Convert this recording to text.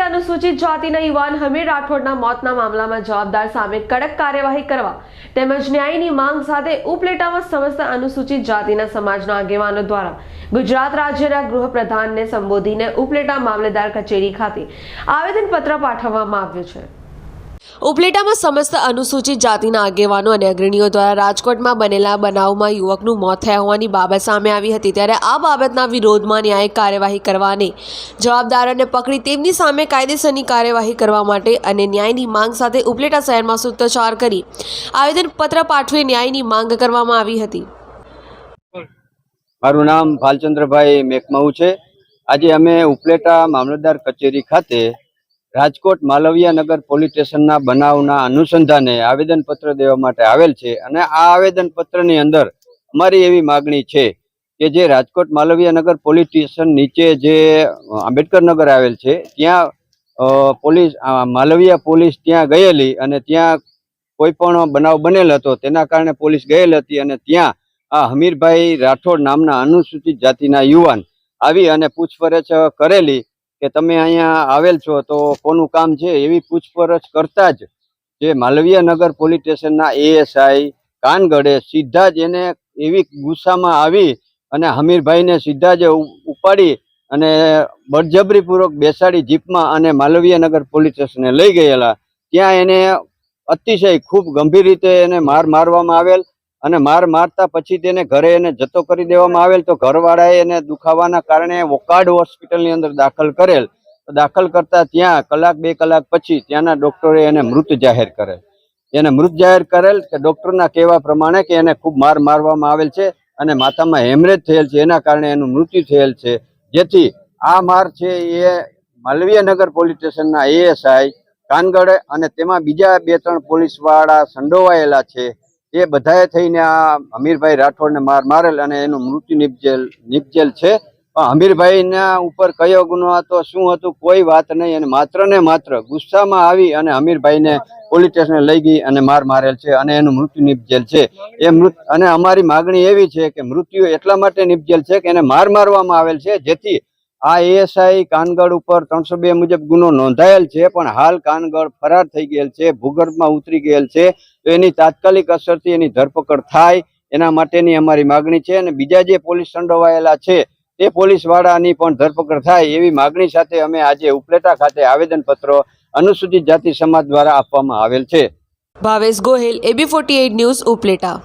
અનુસૂચિત જાતિના યુવાન હમીર રાઠોડના મોતના મામલામાં જવાબદાર સામે કડક કાર્યવાહી કરવા તેમજ ન્યાયની માંગ સાથે ઉપલેટામાં સમસ્ત અનુસૂચિત જાતિના સમાજના આગેવાનો દ્વારા ગુજરાત રાજ્યના ગૃહપ્રધાનને સંબોધીને ઉપલેટા મામલેદાર કચેરી ખાતે આવેદનપત્ર પાઠવવામાં આવ્યું છે. ઉપલેટામાં સમસ્ત અનુસૂચિત જાતિના આગેવાનો અને અગ્રણીઓ દ્વારા રાજકોટમાં બનેલા બનાવમાં યુવકનું મોત થયા હોવાની બાબત સામે આવી હતી ત્યારે આ બાબતના વિરોધમાં ન્યાયિક કાર્યવાહી કરવાની જવાબદારોને પકડી તેમની સામે કાયદેસરની કાર્યવાહી કરવા માટે અને ન્યાયની માંગ સાથે ઉપલેટા શહેરમાં સૂત્રોચ્ચાર કરી આવેદનપત્ર પાઠવી ન્યાયની માંગ કરવામાં આવી હતી. મારું નામ ભાલચંદ્રભાઈ મેકમહુ છે. આજે અમે ઉપલેટા મામલતદાર કચેરી ખાતે રાજકોટ માલવિયા નગર પોલીસ સ્ટેશનના બનાવના અનુસંધાને આવેદનપત્ર દેવા માટે આવેલ છે અને આ આવેદનપત્રની અંદર અમારી એવી માગણી છે કે જે રાજકોટ માલવિયા નગર પોલીસ સ્ટેશન નીચે જે આંબેડકરનગર આવેલ છે, ત્યાં પોલીસ માલવિયા પોલીસ ત્યાં ગયેલી અને ત્યાં કોઈ પણ બનાવ બનેલ હતો તેના કારણે પોલીસ ગયેલ હતી અને ત્યાં આ હમીરભાઈ રાઠોડ નામના અનુસૂચિત જાતિના યુવાન આવી અને પૂછપરછ કરેલી કે તમે અહીંયા આવેલ છો તો કોનું કામ છે એવી પૂછપરછ કરતા જ જે માલવીય નગર પોલીસ સ્ટેશનના એએસઆઈ કાનગડે સીધા જ એને એવી ગુસ્સામાં આવી અને હમીરભાઈને સીધા જ ઉપાડી અને બળજબરીપૂર્વક બેસાડી જીપમાં અને માલવીય નગર પોલીસ સ્ટેશને લઈ ગયેલા. ત્યાં એને અતિશય ખૂબ ગંભીર રીતે એને માર મારવામાં આવેલ અને માર મારતા પછી તેને ઘરે એને જતો કરી દેવામાં આવેલ તો ઘરવાળાએ એને દુખાવાના કારણે વોકાડ હોસ્પિટલની અંદર દાખલ કરેલ. તો દાખલ કરતા ત્યાં કલાક બે કલાક પછી ત્યાંના ડોક્ટરે એને મૃત જાહેર કરેલ. એને મૃત જાહેર કરેલ કે ડોક્ટરના કહેવા પ્રમાણે કે એને ખૂબ માર મારવામાં આવેલ છે અને માથામાં હેમરેજ થયેલ છે. એના કારણે એનું મૃત્યુ થયેલ છે. જેથી આ માર છે એ માલવીયનગર પોલીસ સ્ટેશનના એએસઆઈ કાનગઢ અને તેમાં બીજા બે ત્રણ પોલીસવાળા સંડોવાયેલા છે. એ બધાએ થઈને આ હમીરભાઈ રાઠોડને માર મારેલ અને એનું મૃત્યુ નિપજેલ નિપજેલ છે. પણ હમીરભાઈના ઉપર કયો ગુનો હતો, શું હતું, કોઈ વાત નહીં અને માત્ર ને માત્ર ગુસ્સામાં આવી અને હમીરભાઈને પોલીસ સ્ટેશને લઈ ગઈ અને માર મારેલ છે અને એનું મૃત્યુ નિપજેલ છે. એ મૃત અને અમારી માગણી એવી છે કે મૃત્યુ એટલા માટે નિપજેલ છે કે એને માર મારવામાં આવેલ છે જેથી આ એએસઆઈ કાનગડ ઉપર ત્રણસો બે મુજબ ગુનો નોંધાયેલ છે, પણ હાલ કાનગડ ફરાર થઈ ગયેલ છે, ભૂગર્ભમાં ઉતરી ગયેલ છે. તો એની તાત્કાલિક અસરથી એની ધરપકડ થાય, એના માટેની અમારી માગણી છે અને બીજા જે પોલીસ સંડોવાયેલા છે, તે પોલીસ વાળાની પણ ધરપકડ થાય એવી માગણી સાથે અમે આજે ઉપલેટા ખાતે આવેદનપત્રો અનુસૂચિત જાતિ સમાજ દ્વારા આપવામાં આવેલ છે. Bhavesh Gohil AB forty news, Upleta.